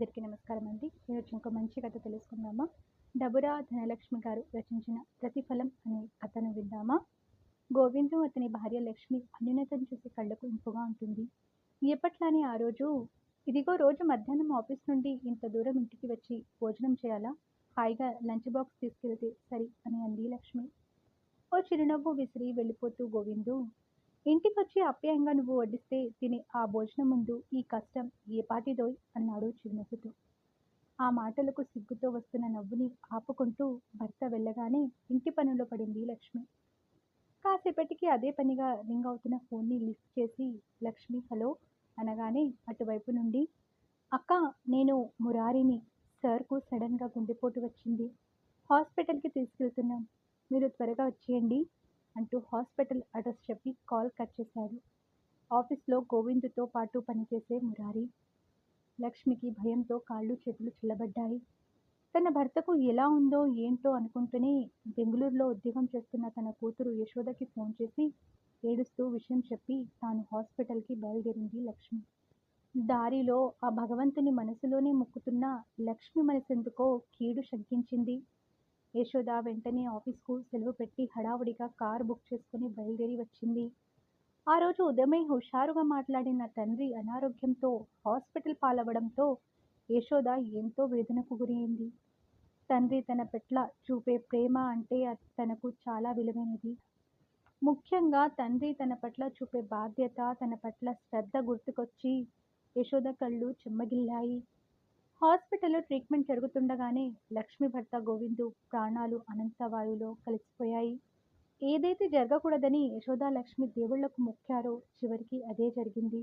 అందరికీ నమస్కారం అండి. ఈరోజు ఇంకో మంచి కథ తెలుసుకుందామా? డబురా ధనలక్ష్మి గారు రచించిన ప్రతిఫలం అనే కథను విందామా? గోవిందు అతని భార్య లక్ష్మి అన్యునతను చూసి కళ్ళకు ఇంపుగా ఉంటుంది. ఎప్పట్లానే ఆ రోజు ఇదిగో రోజు మధ్యాహ్నం ఆఫీస్ నుండి ఇంత దూరం ఇంటికి వచ్చి భోజనం చేయాలా? హాయిగా లంచ్ బాక్స్ తీసుకెళ్తే సరి అని అంది లక్ష్మి. ఓ చిరునవ్వు విసిరి వెళ్ళిపోతూ గోవిందు ఇంటికొచ్చి అప్యాయంగా నువ్వు వడ్డిస్తే తినే ఆ భోజనం ముందు ఈ కష్టం ఏ పాటిదోయ్ అన్నాడు చిరునవ్వుతూ. ఆ మాటలకు సిగ్గుతో వస్తున్న నవ్వుని ఆపుకుంటూ భర్త వెళ్ళగానే ఇంటి పనుల్లో పడింది లక్ష్మి. కాసేపటికి అదే పనిగా రింగ్ అవుతున్న ఫోన్ని లిఫ్ట్ చేసి లక్ష్మి హలో అనగానే అటువైపు నుండి అక్క నేను మురారిని సార్కు సడన్గా గుండెపోటు వచ్చింది. హాస్పిటల్కి తీసుకెళ్తున్నాం. మీరు త్వరగా వచ్చేయండి. అంటూ హాస్పిటల్ అడ్రస్ చెప్పి కాల్ కట్ చేశాడు ఆఫీస్లో గోవిందుతో పాటు పనిచేసే మురారి. లక్ష్మికి భయంతో కాళ్ళు చేతులు చిల్లబడ్డాయి. తన భర్తకు ఎలా ఉందో ఏంటో అనుకుంటూనే బెంగళూరులో ఉద్యోగం చేస్తున్న తన కూతురు యశోదకి ఫోన్ చేసి ఏడుస్తూ విషయం చెప్పి తాను హాస్పిటల్కి బయలుదేరింది లక్ష్మి. దారిలో ఆ భగవంతుని మనసులోనే మొక్కుతున్న లక్ష్మి మనసెందుకో కీడు శంకించింది. యశోద వెంటనే ఆఫీస్కు సెలవు పెట్టి హడావుడిగా కార్ బుక్ చేసుకుని బయలుదేరి వచ్చింది. ఆ రోజు ఉదయమే హుషారుగా మాట్లాడిన తండ్రి అనారోగ్యంతో హాస్పిటల్ పాలవడంతో యశోద ఎంతో వేదనకు గురైంది. తండ్రి తన పట్ల చూపే ప్రేమ అంటే అది తనకు చాలా విలువైనది. ముఖ్యంగా తండ్రి తన పట్ల చూపే బాధ్యత తన పట్ల శ్రద్ధ గుర్తుకొచ్చి యశోద కళ్ళు చెమ్మగిల్లాయి. హాస్పిటల్లో ట్రీట్మెంట్ జరుగుతుండగానే లక్ష్మి భర్త గోవిందు ప్రాణాలు అనంతవాయులో కలిసిపోయాయి. ఏదైతే జరగకూడదని యశోద లక్ష్మి దేవుళ్ళకు మొక్కారో చివరికి అదే జరిగింది.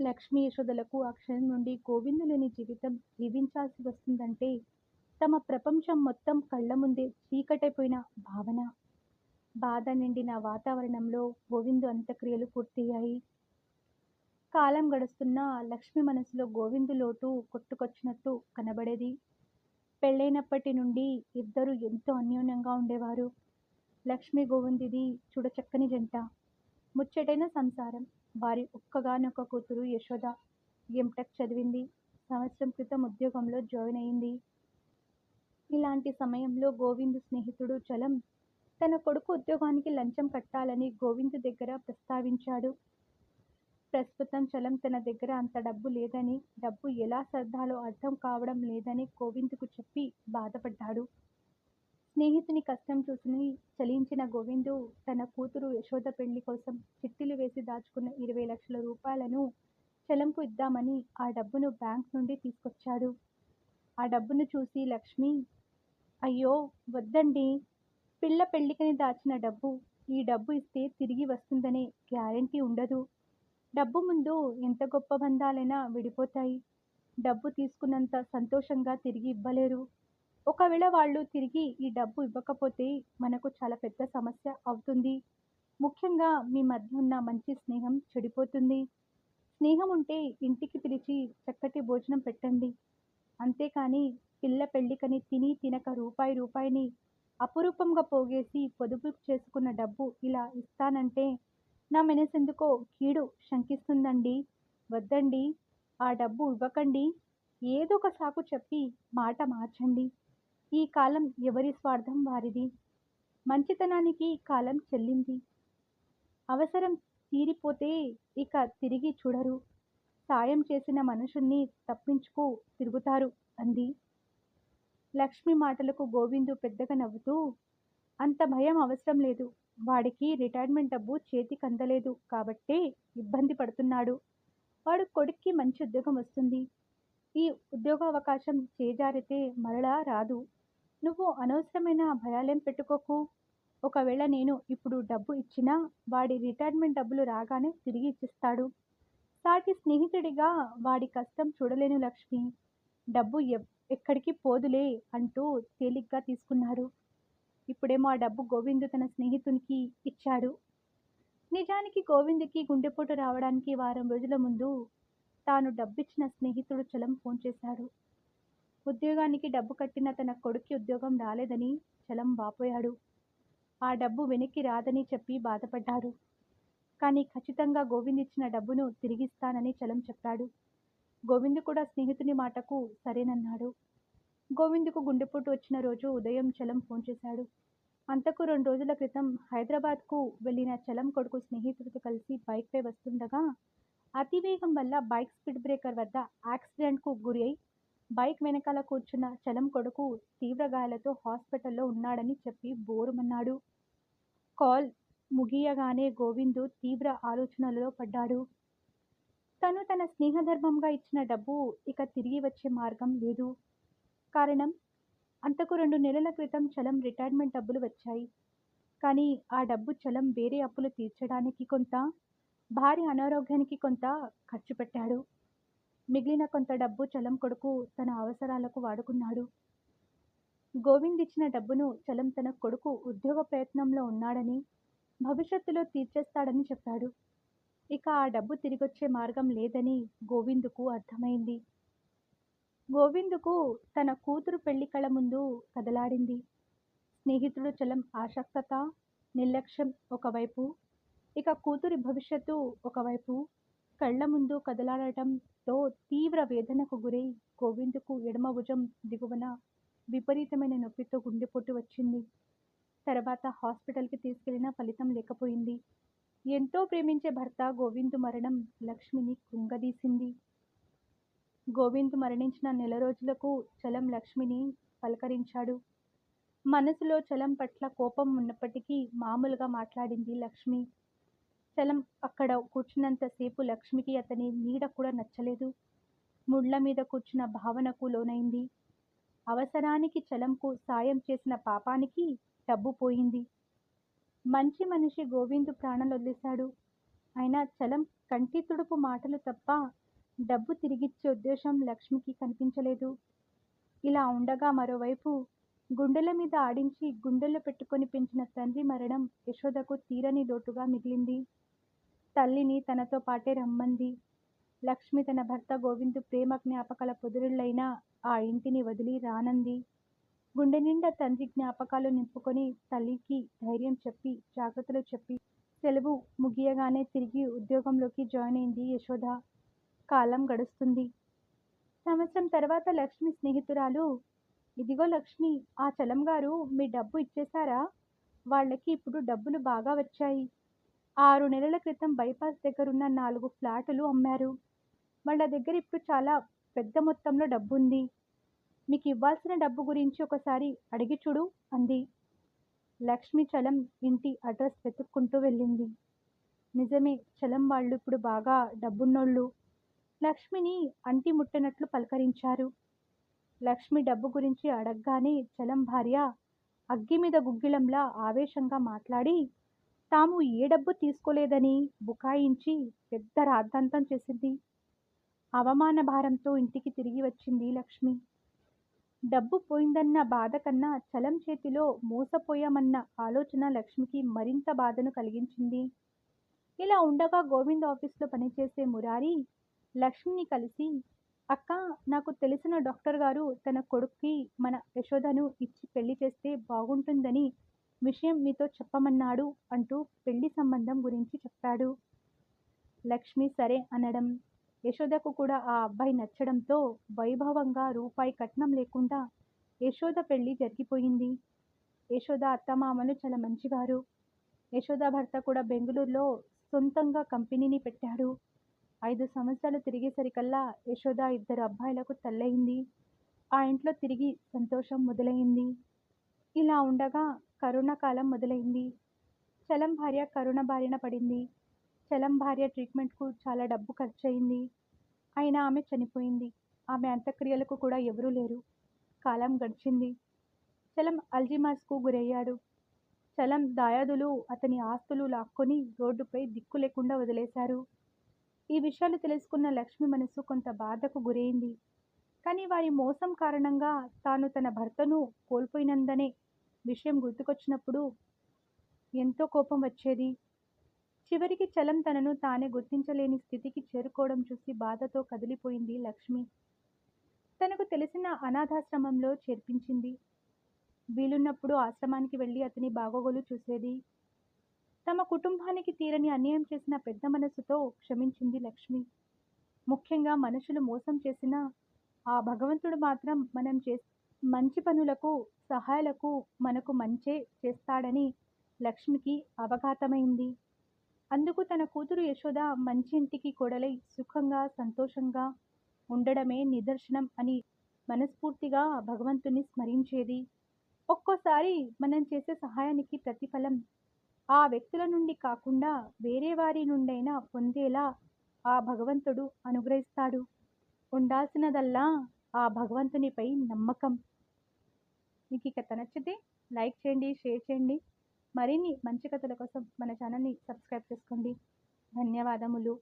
లక్ష్మి యశోదలకు ఆ క్షణం నుండి గోవిందు లేని జీవితం జీవించాల్సి వస్తుందంటే తమ ప్రపంచం మొత్తం కళ్ళ ముందే చీకటైపోయిన భావన. బాధ నిండిన వాతావరణంలో గోవిందు అంత్యక్రియలు పూర్తయ్యాయి. కాలం గడుస్తున్నా లక్ష్మి మనసులో గోవిందు లోటు కొట్టుకొచ్చినట్టు కనబడేది. పెళ్ళైనప్పటి నుండి ఇద్దరు ఎంతో అన్యోన్యంగా ఉండేవారు. లక్ష్మి గోవిందిది చూడచక్కని జంట. ముచ్చటైన సంసారం. వారి ఒక్కగానొక్క కూతురు యశోద. ఎంటెక్ చదివింది. సంవత్సరం క్రితం ఉద్యోగంలో జాయిన్ అయింది. ఇలాంటి సమయంలో గోవిందు స్నేహితుడు చలం తన కొడుకు ఉద్యోగానికి లంచం కట్టాలని గోవిందు దగ్గర ప్రస్తావించాడు. ప్రస్తుతం చలం తన దగ్గర అంత డబ్బు లేదని డబ్బు ఎలా సర్దాలో అర్థం కావడం లేదని గోవిందుకు చెప్పి బాధపడ్డాడు. స్నేహితుని కష్టం చూసి చలించిన గోవిందు తన కూతురు యశోద పెళ్ళి కోసం చిట్టీలు వేసి దాచుకున్న ఇరవై లక్షల రూపాయలను చలంకు ఇద్దామని ఆ డబ్బును బ్యాంక్ నుండి తీసుకొచ్చాడు. ఆ డబ్బును చూసి లక్ష్మి అయ్యో వద్దండి. పిల్ల పెళ్ళికని దాచిన డబ్బు ఈ డబ్బు ఇస్తే తిరిగి వస్తుందనే గ్యారంటీ ఉండదు. డబ్బు ముందు ఎంత గొప్ప బంధాలైనా విడిపోతాయి. డబ్బు తీసుకున్నంత సంతోషంగా తిరిగి ఇవ్వలేరు. ఒకవేళ వాళ్ళు తిరిగి ఈ డబ్బు ఇవ్వకపోతే మనకు చాలా పెద్ద సమస్య అవుతుంది. ముఖ్యంగా మీ మధ్య ఉన్న మంచి స్నేహం చెడిపోతుంది. స్నేహం ఉంటే ఇంటికి పిలిచి చక్కటి భోజనం పెట్టండి. అంతేకాని పిల్ల పెళ్ళికని తిని తినక రూపాయి రూపాయిని అపురూపంగా పోగేసి పొదుపు చేసుకున్న డబ్బు ఇలా ఇస్తానంటే నా మెనసెందుకో కీడు శంకిస్తుందండి. వద్దండి. ఆ డబ్బు ఇవ్వకండి. ఏదో ఒక సాకు చెప్పి మాట మార్చండి. ఈ కాలం ఎవరి స్వార్థం వారిది? మంచితనానికి కాలం చెల్లింది. అవసరం తీరిపోతే ఇక తిరిగి చూడరు. సాయం చేసిన మనుషుల్ని తప్పించుకు తిరుగుతారు అంది. లక్ష్మి మాటలకు గోవిందు పెద్దగా నవ్వుతూ అంత భయం అవసరం లేదు. వాడికి రిటైర్మెంట్ డబ్బు చేతికి అందలేదు కాబట్టే ఇబ్బంది పడుతున్నాడు. వాడు కొడుక్కి మంచి ఉద్యోగం వస్తుంది. ఈ ఉద్యోగ అవకాశం చేజారితే మరలా రాదు. నువ్వు అనవసరమైన భయాలేం పెట్టుకోకు. ఒకవేళ నేను ఇప్పుడు డబ్బు ఇచ్చినా వాడి రిటైర్మెంట్ డబ్బులు రాగానే తిరిగి ఇచ్చిస్తాడు. సాటి స్నేహితుడిగా వాడి కష్టం చూడలేను లక్ష్మి. డబ్బు ఎక్కడికి పోదులే అంటూ తేలిగ్గా తీసుకున్నారు. ఇప్పుడేమో ఆ డబ్బు గోవిందు తన స్నేహితునికి ఇచ్చాడు. నిజానికి గోవింద్కి గుండెపోటు రావడానికి వారం రోజుల ముందు తాను డబ్బిచ్చిన స్నేహితుడు చలం ఫోన్ చేశాడు. ఉద్యోగానికి డబ్బు కట్టిన తన కొడుక్కి ఉద్యోగం రాలేదని చలం వాపోయాడు. ఆ డబ్బు వెనక్కి రాదని చెప్పి బాధపడ్డాడు. కానీ ఖచ్చితంగా గోవింద్ ఇచ్చిన డబ్బును తిరిగిస్తానని చలం చెప్పాడు. గోవిందు కూడా స్నేహితుని మాటకు సరేనన్నాడు. గోవిందుకు గుండెపోటు వచ్చిన రోజు ఉదయం చలం ఫోన్ చేశాడు. అంతకు రెండు రోజుల క్రితం హైదరాబాద్కు వెళ్ళిన చలం కొడుకు స్నేహితుడితో కలిసి బైక్పై వస్తుండగా అతివేగం వల్ల బైక్ స్పీడ్ బ్రేకర్ వద్ద యాక్సిడెంట్కు గురి అయి బైక్ వెనకాల కూర్చున్న చలం కొడుకు తీవ్ర గాయాలతో హాస్పిటల్లో ఉన్నాడని చెప్పి బోరుమన్నాడు. కాల్ ముగియగానే గోవిందు తీవ్ర ఆలోచనలలో పడ్డాడు. తను తన స్నేహధర్మంగా ఇచ్చిన డబ్బు ఇక తిరిగి వచ్చే మార్గం లేదు. కారణం? అంతకు రెండు నెలల క్రితం చలం రిటైర్మెంట్ డబ్బులు వచ్చాయి. కానీ ఆ డబ్బు చలం వేరే అప్పులు తీర్చడానికి కొంత భారీ అనారోగ్యానికి కొంత ఖర్చు పెట్టాడు. మిగిలిన కొంత డబ్బు చలం కొడుకు తన అవసరాలకు వాడుకున్నాడు. గోవింద్ ఇచ్చిన డబ్బును చలం తన కొడుకు ఉద్యోగ ప్రయత్నంలో ఉన్నాడని భవిష్యత్తులో తీర్చేస్తాడని చెప్పాడు. ఇక ఆ డబ్బు తిరిగొచ్చే మార్గం లేదని గోవిందుకు అర్థమైంది. గోవిందుకు తన కూతురు పెళ్ళి కళ ముందు కదలాడింది. స్నేహితుడు చలం ఆసక్తత నిర్లక్ష్యం ఒకవైపు ఇక కూతురి భవిష్యత్తు ఒకవైపు. కళ్ళ ముందు కదలాడటంతో తీవ్ర వేదనకు గురై గోవిందుకు ఎడమ భుజం దిగువన విపరీతమైన నొప్పితో గుండెపోటు వచ్చింది. తర్వాత హాస్పిటల్కి తీసుకెళ్ళిన ఫలితం లేకపోయింది. ఎంతో ప్రేమించే భర్త గోవిందు మరణం లక్ష్మిని కృంగదీసింది. గోవింద్ మరణించిన నెల రోజులకు చలం లక్ష్మిని పలకరించాడు. మనసులో చలం పట్ల కోపం ఉన్నప్పటికీ మామూలుగా మాట్లాడింది లక్ష్మి. చలం అక్కడ కూర్చున్నంతసేపు లక్ష్మికి అతని నీడ కూడా నచ్చలేదు. ముళ్ళ మీద కూర్చున్న భావనకు లోనైంది. అవసరానికి చలంకు సాయం చేసిన పాపానికి డబ్బు పోయింది. మంచి మనిషి గోవిందు ప్రాణాలు వదిలేశాడు. అయినా చలం కంటి తుడుపు మాటలు తప్ప డబ్బు తిరిగిచ్చే ఉద్దేశం లక్ష్మికి కనిపించలేదు. ఇలా ఉండగా మరోవైపు గుండెల మీద ఆడించి గుండెల్లో పెట్టుకొని పెంచిన తండ్రి మరణం యశోదకు తీరని లోటుగా మిగిలింది. తల్లిని తనతో పాటే రమ్మంది. లక్ష్మి తన భర్త గోవిందు ప్రేమ జ్ఞాపకాల పొదురుళ్ళైన ఆ ఇంటిని వదిలి రానంది. గుండె నిండా తండ్రి జ్ఞాపకాలు నింపుకొని తల్లికి ధైర్యం చెప్పి జాగ్రత్తలు చెప్పి సెలవు ముగియగానే తిరిగి ఉద్యోగంలోకి జాయిన్ అయింది యశోద. కాలం గడుస్తుంది. సంవత్సరం తర్వాత లక్ష్మి స్నేహితురాలు ఇదిగో లక్ష్మి ఆ చలం గారు మీ డబ్బు ఇచ్చేశారా? వాళ్ళకి ఇప్పుడు డబ్బులు బాగా వచ్చాయి. ఆరు నెలల క్రితం బైపాస్ దగ్గరున్న నాలుగు ఫ్లాటులు అమ్మారు. వాళ్ళ దగ్గర ఇప్పుడు చాలా పెద్ద మొత్తంలో డబ్బు ఉంది మీకు ఇవ్వాల్సిన డబ్బు గురించి ఒకసారి అడిగి చూడు అంది. లక్ష్మి చలం ఇంటి అడ్రస్ వెతుక్కుంటూ వెళ్ళింది. నిజమే చలం వాళ్ళు ఇప్పుడు బాగా డబ్బున్నోళ్ళు. లక్ష్మిని అంటి ముట్టనట్లు పలకరించారు. లక్ష్మి డబ్బు గురించి అడగగానే చలం భార్య అగ్గి మీద గుగ్గిలంలా ఆవేశంగా మాట్లాడి తాము ఏ డబ్బు తీసుకోలేదని బుకాయించి పెద్ద రాద్ధాంతం చేసింది. అవమాన భారంతో ఇంటికి తిరిగి వచ్చింది లక్ష్మి. డబ్బు పోయిందన్న బాధ కన్నా చలం చేతిలో మోసపోయామన్న ఆలోచన లక్ష్మికి మరింత బాధను కలిగించింది. ఇలా ఉండగా గోవింద్ ఆఫీస్లో పనిచేసే మురారి లక్ష్మిని కలిసి అక్క నాకు తెలిసిన డాక్టర్ గారు తన కొడుక్కి మన యశోదను ఇచ్చి పెళ్ళి చేస్తే బాగుంటుందని విషయం మీతో చెప్పమన్నాడు అంటూ పెళ్ళి సంబంధం గురించి చెప్పాడు. లక్ష్మి సరే అనడం యశోదకు కూడా ఆ అబ్బాయి నచ్చడంతో వైభవంగా రూపాయి కట్నం లేకుండా యశోద పెళ్ళి జరిగిపోయింది. యశోద అత్తమామలు చాలా మంచివారు. యశోద భర్త కూడా బెంగళూరులో సొంతంగా కంపెనీని పెట్టాడు. ఐదు సంవత్సరాలు తిరిగేసరికల్లా యశోద ఇద్దరు అబ్బాయిలకు తల్లయింది. ఆ ఇంట్లో తిరిగి సంతోషం మొదలైంది. ఇలా ఉండగా కరోనా కాలం మొదలైంది. చలం భార్య కరోనా బారిన పడింది. చలం భార్య ట్రీట్మెంట్కు చాలా డబ్బు ఖర్చు అయింది అయినా ఆమె చనిపోయింది. ఆమె అంత్యక్రియలకు కూడా ఎవరూ లేరు. కాలం గడిచింది. చలం అల్జిమాస్కు గురయ్యాడు. చలం దాయాదులు అతని ఆస్తులు లాక్కొని రోడ్డుపై దిక్కు లేకుండా వదిలేశారు. ఈ విషయాలు తెలుసుకున్న లక్ష్మి మనసు కొంత బాధకు గురైంది. కానీ వారి మోసం కారణంగా తాను తన భర్తను కోల్పోయినందనే విషయం గుర్తుకొచ్చినప్పుడు ఎంతో కోపం వచ్చేది. చివరికి చలం తనను తానే గుర్తించలేని స్థితికి చేరుకోవడం చూసి బాధతో కదిలిపోయింది లక్ష్మి. తనకు తెలిసిన అనాథాశ్రమంలో చేర్పించింది. వీలున్నప్పుడు ఆశ్రమానికి వెళ్ళి అతని బాగోగులు చూసేది. తమ కుటుంబానికి తీరని అన్యాయం చేసిన పెద్ద మనసుతో క్షమించింది లక్ష్మి. ముఖ్యంగా మనుషులు మోసం చేసిన ఆ భగవంతుడు మాత్రం మనం చే మంచి పనులకు సహాయాలకు మనకు మంచే చేస్తాడని లక్ష్మికి అవఘాతమైంది అందుకు తన కూతురు యశోద మంచి ఇంటికి కొడలై సుఖంగా సంతోషంగా ఉండడమే నిదర్శనం అని మనస్ఫూర్తిగా భగవంతుని స్మరించేది. ఒక్కోసారి మనం చేసే సహాయానికి ప్రతిఫలం ఆ వ్యక్తుల నుండి కాకుండా వేరే వారి నుండైనా పొందేలా ఆ భగవంతుడు అనుగ్రహిస్తాడు. ఉండాల్సినదల్లా ఆ భగవంతునిపై నమ్మకం. మీకు ఈ కథ నచ్చితే లైక్ చేయండి షేర్ చేయండి. మరిన్ని మంచి కథల కోసం మన ఛానల్ని సబ్స్క్రైబ్ చేసుకోండి. ధన్యవాదములు.